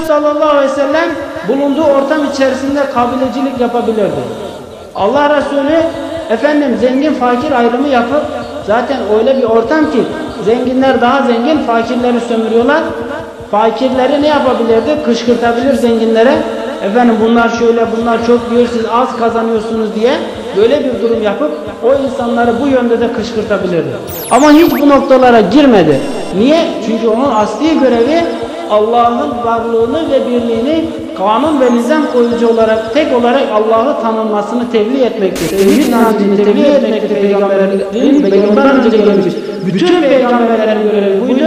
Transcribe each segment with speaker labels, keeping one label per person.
Speaker 1: Resulü sallallahu aleyhi ve sellem bulunduğu ortam içerisinde kabilecilik yapabilirdi. Allah Resulü efendim zengin fakir ayrımı yapıp zaten öyle bir ortam ki zenginler daha zengin fakirleri sömürüyorlar. Fakirleri ne yapabilirdi? Kışkırtabilir zenginlere. Efendim bunlar şöyle bunlar çok diyor siz az kazanıyorsunuz diye böyle bir durum yapıp o insanları bu yönde de kışkırtabilirdi. Ama hiç bu noktalara girmedi. Niye? Çünkü onun asli görevi Allah'ın varlığını ve birliğini kanun ve nizam koyucu olarak tek olarak Allah'ı tanınmasını tebliğ etmektir. Tevhid inancını tebliğ etmektir peygamberlerin peygamber önce gelmiş. Bütün peygamberlerin görevi buydu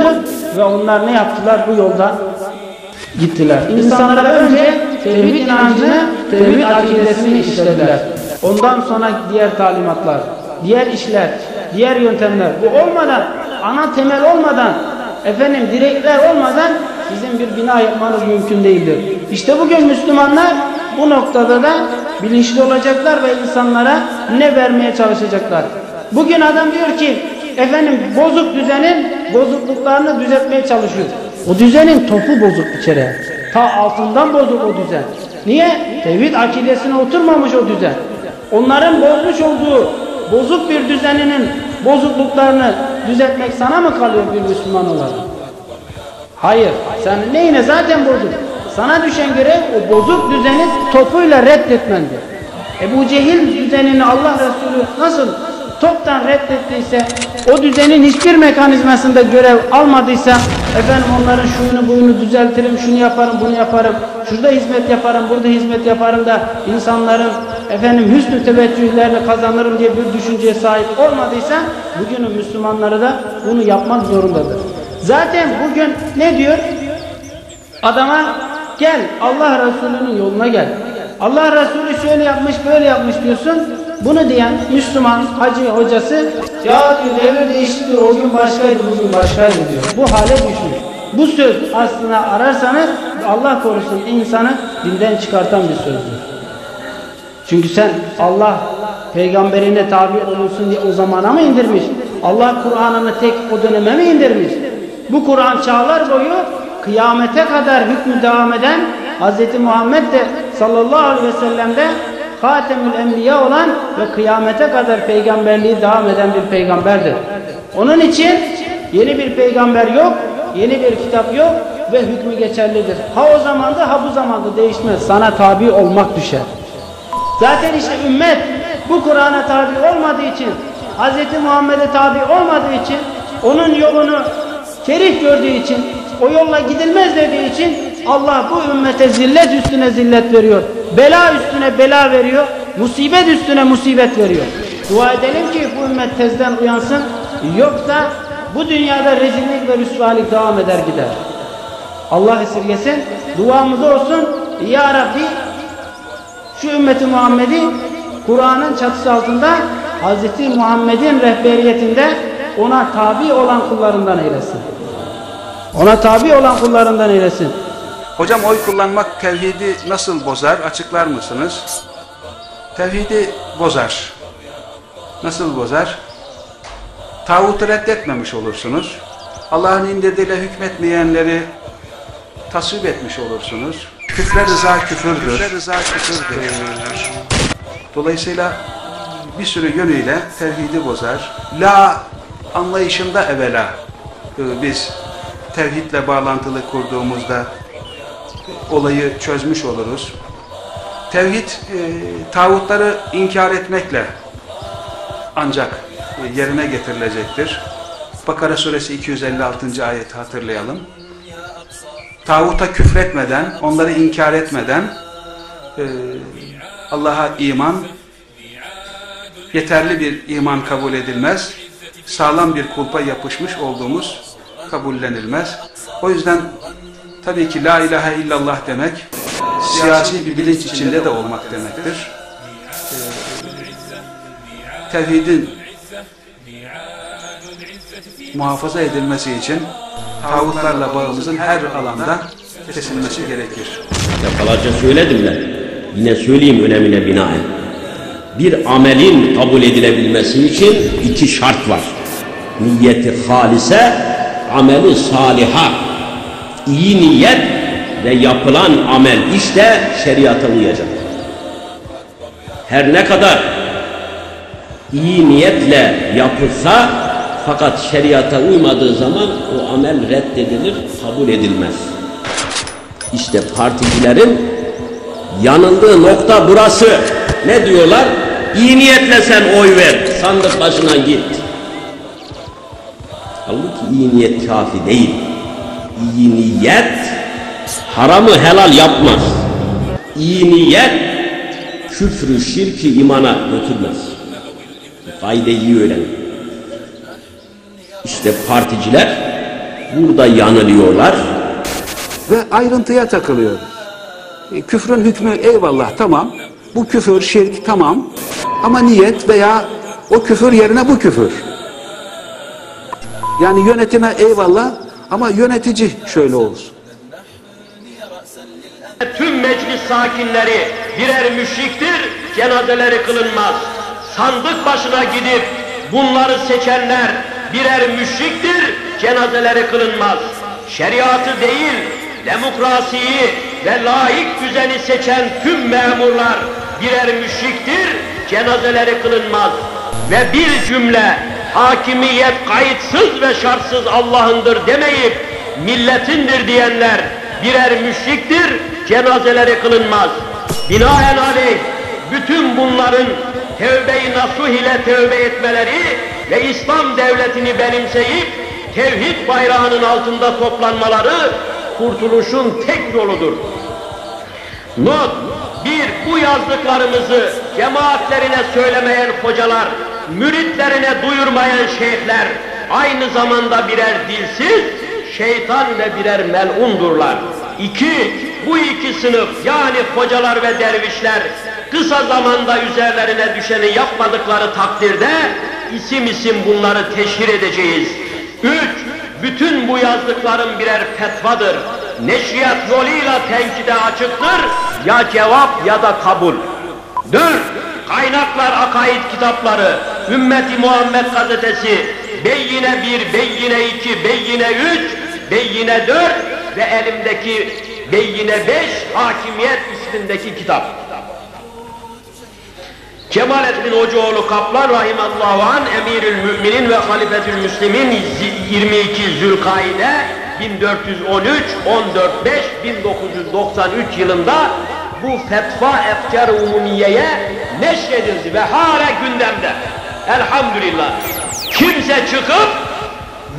Speaker 1: ve onlar ne yaptılar bu yolda gittiler. İnsanlara önce tevhid inancını, tevhid akidesini işlediler. Ondan sonra diğer talimatlar, diğer işler, diğer yöntemler. Bu olmadan, ana temel olmadan, efendim direkler olmadan sizin bir bina yapmanız mümkün değildir. İşte bugün Müslümanlar bu noktada da bilinçli olacaklar ve insanlara ne vermeye çalışacaklar. Bugün adam diyor ki efendim bozuk düzenin bozukluklarını düzeltmeye çalışıyor. O düzenin topu bozuk bir kere. Ta altından bozuk o düzen. Niye? Tevhid akidesine oturmamış o düzen. Onların bozmuş olduğu bozuk bir düzeninin bozukluklarını düzeltmek sana mı kalıyor bir Müslüman olarak? Hayır. Sen neyine zaten bozuk. Sana düşen görev o bozuk düzeni topuyla reddetmendir. Ebu Cehil düzenini Allah Resulü nasıl toptan reddettiyse o düzenin hiçbir mekanizmasında görev almadıysa efendim onların şunu buyunu düzeltirim, şunu yaparım, bunu yaparım, şurada hizmet yaparım, burada hizmet yaparım da insanların efendim hüsnü teveccühlerle kazanırım diye bir düşünceye sahip olmadıysa bugünün Müslümanları da bunu yapmak zorundadır. Zaten bugün ne diyor? Adama gel Allah Resulü'nün yoluna gel. Allah Resulü şöyle yapmış böyle yapmış diyorsun. Bunu diyen Müslüman hacı hocası ya diyor devir değişti o gün başkaydı bugün başkaydı diyor. Bu hale düşmüş. Bu söz aslında ararsanız Allah korusun insanı dinden çıkartan bir sözdür. Çünkü sen Allah peygamberine tabi olunsun diye o zamana mı indirmiş? Allah Kur'an'ını tek o döneme mi indirmiş? Bu Kur'an çağlar boyu kıyamete kadar hükmü devam eden Hz. Muhammed de sallallahu aleyhi ve sellem'de Hatemül Enbiya olan ve kıyamete kadar peygamberliği devam eden bir peygamberdir. Onun için yeni bir peygamber yok, yeni bir kitap yok ve hükmü geçerlidir. Ha o zamanda ha bu zamanda değişmez. Sana tabi olmak düşer. Zaten işte ümmet bu Kur'an'a tabi olmadığı için, Hz. Muhammed'e tabi olmadığı için, onun yolunu kerih gördüğü için, o yolla gidilmez dediği için Allah bu ümmete zillet üstüne zillet veriyor. Bela üstüne bela veriyor. Musibet üstüne musibet veriyor. Dua edelim ki bu ümmet tezden uyansın. Yoksa bu dünyada rezillik ve rüsvalik devam eder gider. Allah esirgesin. Duamız olsun. Ya Rabbi şu ümmeti Muhammed'i Kur'an'ın çatısı altında Hz. Muhammed'in rehberiyetinde ona tabi olan kullarından eylesin. Ona tabi olan kullarından eylesin.
Speaker 2: Hocam oy kullanmak tevhidi nasıl bozar? Açıklar mısınız? Tevhidi bozar. Nasıl bozar? Tağutu reddetmemiş olursunuz. Allah'ın indirdiğiyle hükmetmeyenleri tasvip etmiş olursunuz. Küfre rıza küfürdür. Küfre rıza küfürdür. Dolayısıyla bir sürü yönüyle tevhidi bozar. La anlayışında evvela e, biz tevhidle bağlantılı kurduğumuzda olayı çözmüş oluruz. Tevhid e, tağutları inkar etmekle ancak e, yerine getirilecektir. Bakara suresi 256. ayeti hatırlayalım. Tağuta küfretmeden, onları inkar etmeden e, Allah'a iman yeterli bir iman kabul edilmez. Sağlam bir kulpa yapışmış olduğumuz kabullenilmez. O yüzden tabii ki la ilahe illallah demek siyasi bir bilinç içinde de olmak demektir. Ee, tevhidin muhafaza edilmesi için tağutlarla bağımızın her alanda kesilmesi gerekir.
Speaker 3: Defalarca söyledim ben. Yine söyleyeyim önemine binaen. Bir amelin kabul edilebilmesi için iki şart var. Niyeti halise, ameli saliha. İyi niyet ve yapılan amel işte şeriata uyacak. Her ne kadar iyi niyetle yapılsa fakat şeriata uymadığı zaman o amel reddedilir, kabul edilmez. İşte particilerin yanıldığı nokta burası. Ne diyorlar? İyi niyetle sen oy ver, sandık başına git. Halbuki iyi niyet kafi değil. İyi niyet haramı helal yapmaz. İyi niyet küfrü, şirki, imana götürmez. Kaideyi iyi öğrenin. İşte particiler burada yanılıyorlar.
Speaker 2: Ve ayrıntıya takılıyoruz. E, küfrün hükmü eyvallah tamam. Bu küfür, şirk tamam. Ama niyet veya o küfür yerine bu küfür. Yani yönetime eyvallah ama yönetici şöyle olsun.
Speaker 4: Tüm meclis sakinleri birer müşriktir, cenazeleri kılınmaz. Sandık başına gidip bunları seçenler birer müşriktir, cenazeleri kılınmaz. Şeriatı değil, demokrasiyi ve laik düzeni seçen tüm memurlar birer müşriktir, cenazeleri kılınmaz. Ve bir cümle hakimiyet kayıtsız ve şartsız Allah'ındır demeyip milletindir diyenler birer müşriktir, cenazeleri kılınmaz. Binaenaleyh bütün bunların tevbe-i nasuh ile tevbe etmeleri ve İslam devletini benimseyip tevhid bayrağının altında toplanmaları kurtuluşun tek yoludur. Not, bu yazdıklarımızı cemaatlerine söylemeyen hocalar, müritlerine duyurmayan şeyhler, aynı zamanda birer dilsiz, şeytan ve birer melundurlar. İki, bu iki sınıf yani hocalar ve dervişler kısa zamanda üzerlerine düşeni yapmadıkları takdirde isim isim bunları teşhir edeceğiz. Üç, bütün bu yazdıklarım birer fetvadır. Neşriyat yoluyla tenkide açıktır. Ya cevap ya da kabul. Dört, kaynaklar akaid kitapları, Ümmeti Muhammed gazetesi, Beyyine bir, Beyyine iki, Beyyine üç, Beyyine dört ve elimdeki Beyyine beş, Hakimiyet ismindeki kitap. Cemalettin Hocaoğlu Kaplan rahimallahu an emirül müminin ve halifetül müslimin 22 Zülkaide 1413 14 5 1993 yılında bu fetva efkar umumiyeye neşredildi ve hala gündemde. Elhamdülillah. Kimse çıkıp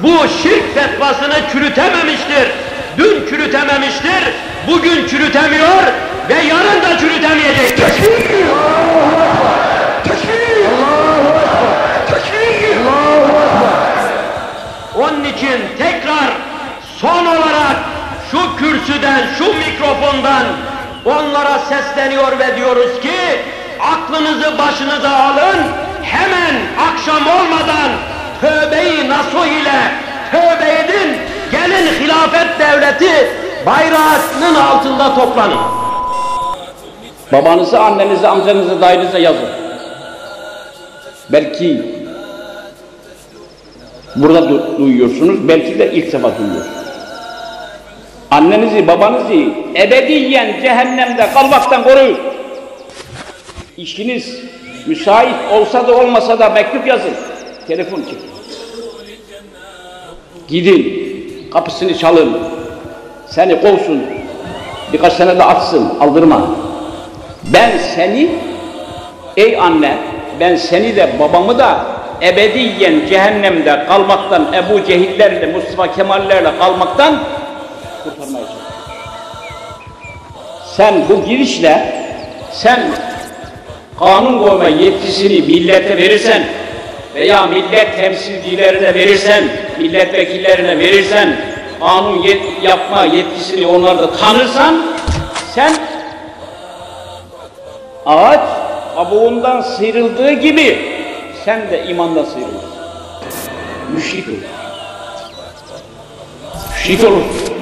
Speaker 4: bu şirk fetvasını çürütememiştir. Dün çürütememiştir, bugün çürütemiyor ve yarın da çürütemeyecektir. Onun için tekrar son olarak şu kürsüden, şu mikrofondan onlara sesleniyor ve diyoruz ki aklınızı başınıza alın hemen akşam olmadan tövbeyi nasuh ile tövbe edin gelin hilafet devleti bayrağının altında toplanın.
Speaker 5: Babanızı, annenizi, amcanızı, dayınızı yazın. Belki burada du- duyuyorsunuz, belki de ilk defa duyuyorsunuz. Annenizi, babanızı ebediyen cehennemde kalmaktan koruyun. İşiniz müsait olsa da olmasa da mektup yazın. Telefon çekin. Gidin, kapısını çalın. Seni kovsun. Birkaç sene de atsın, aldırma. Ben seni, ey anne, ben seni de babamı da ebediyen cehennemde kalmaktan, Ebu Cehillerle, Mustafa Kemallerle kalmaktan kurtarmaya çalışıyorum. Sen bu girişle, sen kanun koyma yetkisini millete verirsen veya millet temsilcilerine verirsen, milletvekillerine verirsen, kanun yet- yapma yetkisini onlarda tanırsan, sen ağaç kabuğundan sıyrıldığı gibi sen de imandan sıyrılırsın. Müşrik olur. Müşrik olur.